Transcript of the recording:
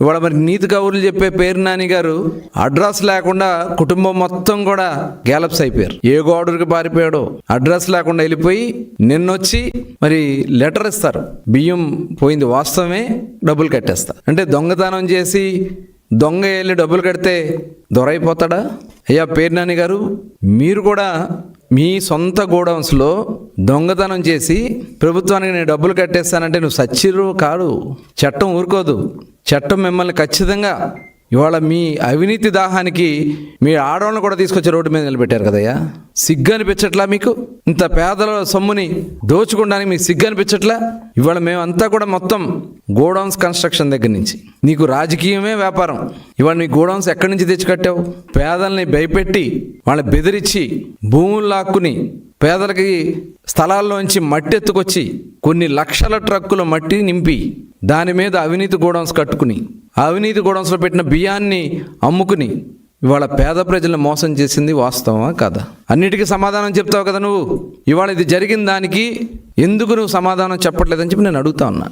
ఇవాళ మరి నీతి కౌరులు చెప్పే పేరు నాని గారు అడ్రస్ లేకుండా కుటుంబం మొత్తం కూడా గ్యాలప్స్ అయిపోయారు. ఏ గోడరికి పారిపోయాడో అడ్రస్ లేకుండా వెళ్ళిపోయి నిన్నొచ్చి మరి లెటర్ ఇస్తారు. బియ్యం పోయింది వాస్తవమే డబ్బులు కట్టేస్తారు అంటే దొంగతనం చేసి దొంగ వెళ్ళి డబ్బులు కడితే దొరైపోతాడా? అయ్యా పేరు నాని గారు మీరు కూడా మీ సొంత గోడౌన్స్లో దొంగతనం చేసి ప్రభుత్వానికి నేను డబ్బులు కట్టేస్తానంటే నువ్వు సచ్చిరు కాడు. చట్టం ఊరుకోదు. చట్టం మిమ్మల్ని ఖచ్చితంగా ఇవాళ మీ అవినీతి దాహానికి మీ ఆడవాళ్ళని కూడా తీసుకొచ్చి రోడ్డు మీద నిలబెట్టారు కదయ్యా? సిగ్గు అనిపించట్లా మీకు? ఇంత పేదల సొమ్ముని దోచుకోవడానికి మీకు సిగ్గు అనిపించట్లా? ఇవాళ మేమంతా కూడా మొత్తం గోడౌన్స్ కన్స్ట్రక్షన్ దగ్గర నుంచి. నీకు రాజకీయమే వ్యాపారం. ఇవాళ నీ గోడౌన్స్ ఎక్కడి నుంచి తెచ్చి కట్టావు? పేదల్ని భయపెట్టి వాళ్ళని బెదిరించి భూములు లాక్కుని పేదలకి స్థలాల్లోంచి మట్టి ఎత్తుకొచ్చి కొన్ని లక్షల ట్రక్కుల మట్టి నింపి దాని మీద అవినీతి గోడౌన్స్ కట్టుకుని అవినీతి గోడౌన్స్లో పెట్టిన బియ్యాన్ని అమ్ముకుని ఇవాళ పేద ప్రజలను మోసం చేసింది వాస్తవమా కదా? అన్నిటికీ సమాధానం చెప్తావు కదా నువ్వు. ఇవాళ ఇది జరిగిన దానికి ఎందుకు నువ్వు సమాధానం చెప్పట్లేదని చెప్పి నేను అడుగుతా ఉన్నా.